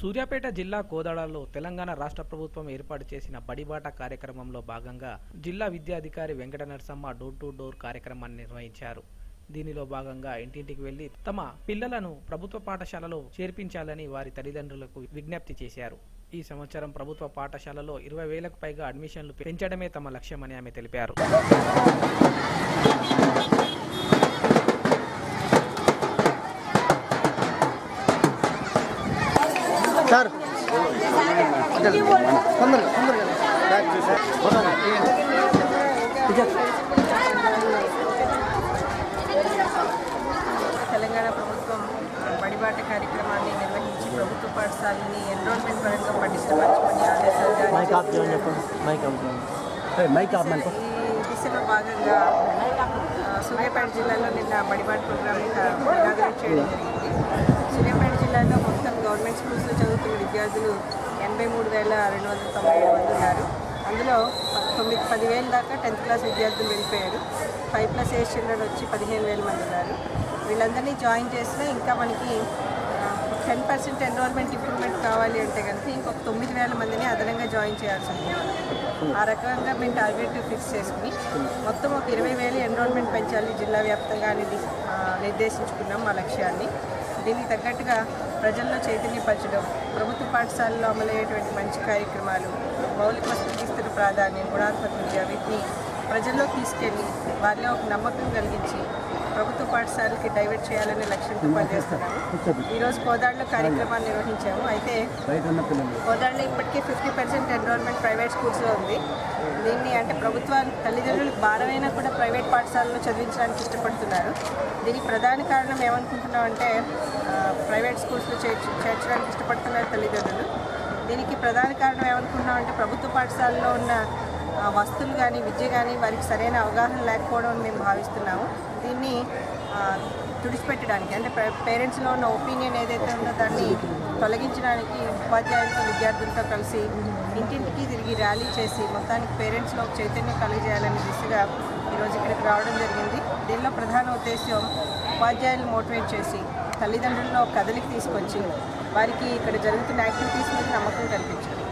సూర్యాపేట జిల్లా కోదాడలో తెలంగాణ రాష్ట్ర ప్రభుత్వం ఏర్పాటు చేసిన బడిబాట కార్యక్రమంలో భాగంగా జిల్లా విద్యాధికారి Venkata Narasamma door to door కార్యక్రమాన్ని నిర్వహించారు. దీనిలో భాగంగా ఇంటింటికి వెళ్ళి తమ పిల్లలను ప్రభుత్వ పాఠశాలలో చేర్పించాలని వారి తల్లిదండ్రులకు విజ్ఞప్తి చేశారు. ఈ సంవత్సరం ప్రభుత్వ పాఠశాలలో ఇరవై వేలకు పైగా అడ్మిషన్లు పెంచడమే తమ లక్ష్యమని ఆమె తెలిపారు. సార్ తొందరగా తొందరగా బ్యాక్ చేసి తెలంగాణ ప్రభుత్వం బడిబాట కార్యక్రమాన్ని నిర్వహించి ప్రభుత్వ పాఠశాలని ఎన్రోల్మెంట్ పరంగా పటిష్టపరచుకొని ఆదేశాలు జారీ మైక్ ఆఫ్ చేయమని చెప్పండి మైక్ ఆఫ్ చేయండి మైక్ ఆఫ్ మనకు ఈ దిశలో భాగంగా ఆ, సూర్యాపేట జిల్లాలో నిన్న బడిబాట ప్రోగ్రామ్ ఇనాగరేట్ చేయడం జరిగింది సూర్యాపేట జిల్లాలో మొత్తం గవర్నమెంట్ స్కూల్స్లో చదువుతున్న విద్యార్థులు ఎనభై మూడు వేల రెండు వందల తొంభై ఏడు మంది ఉన్నారు. అందులో తొమ్మిది పదివేల దాకా టెన్త్ క్లాస్ విద్యార్థులు వెళ్ళిపోయారు. ఫైవ్ ప్లస్ ఏజ్ చిల్డ్రన్ వచ్చి పదిహేను వేల మంది ఉన్నారు. వీళ్ళందరినీ జాయిన్ చేసినా ఇంకా మనకి టెన్ పర్సెంట్ ఎన్రోల్మెంట్ ఇంప్రూవ్మెంట్ కావాలి అంటే కనుక ఇంకొక తొమ్మిది వేల మందిని అదనంగా జాయిన్ చేయాల్సి ఉంది ఆ రకంగా మేము టార్గెట్ ఫిక్స్ చేసుకుని మొత్తం ఒక ఇరవై వేలు ఎన్రోల్మెంట్ పెంచాలి జిల్లా వ్యాప్తంగా అనేది నిర్దేశించుకున్నాం మా లక్ష్యాన్ని. దీనికి తగ్గట్టుగా ప్రజల్లో చైతన్యపరచడం ప్రభుత్వ పాఠశాలలో అమలయ్యేటువంటి మంచి కార్యక్రమాలు మౌలిక వసతులకు ప్రాధాన్యం గుణాత్మక విద్య వీటిని ప్రజల్లో తీసుకెళ్ళి వారిలో ఒక నమ్మకం కలిగించి ప్రభుత్వ పాఠశాలకి డైవర్ట్ చేయాలనే లక్ష్యంతో పనిచేస్తున్నాము ఈరోజు కోదాడలో కార్యక్రమాన్ని నిర్వహించాము. అయితే కోదాడలో ఇప్పటికే ఫిఫ్టీ పర్సెంట్ ఎన్రోల్మెంట్ ప్రైవేట్ స్కూల్స్లో ఉంది. దీన్ని అంటే ప్రభుత్వ తల్లిదండ్రులకు భారమైనా కూడా ప్రైవేట్ పాఠశాలలో చదివించడానికి ఇష్టపడుతున్నారు. దీనికి ప్రధాన కారణం ఏమనుకుంటున్నాం అంటే ప్రైవేట్ స్కూల్స్లో చేర్చు చేర్చడానికి ఇష్టపడుతున్నారు తల్లిదండ్రులు. దీనికి ప్రధాన కారణం ఏమనుకుంటున్నాం అంటే ప్రభుత్వ పాఠశాలలో ఉన్న వస్తువులు కానీ విద్య కానీ వారికి సరైన అవగాహన లేకపోవడం మేము భావిస్తున్నాము. దీన్ని తుడిచిపెట్టడానికి అంటే పేరెంట్స్లో ఉన్న ఒపీనియన్ ఏదైతే ఉందో దాన్ని తొలగించడానికి ఉపాధ్యాయులతో విద్యార్థులతో కలిసి ఇంటింటికి తిరిగి ర్యాలీ చేసి మొత్తానికి పేరెంట్స్లో ఒక చైతన్యం కలిగజేయాలనే దిశగా ఈరోజు ఇక్కడికి రావడం జరిగింది. దీనిలో ప్రధాన ఉద్దేశం ఉపాధ్యాయులు మోటివేట్ చేసి తల్లిదండ్రుల్లో కదలికి తీసుకొచ్చి వారికి ఇక్కడ జరుగుతున్న యాక్టివిటీస్ మీద నమ్మకం కల్పించాలి.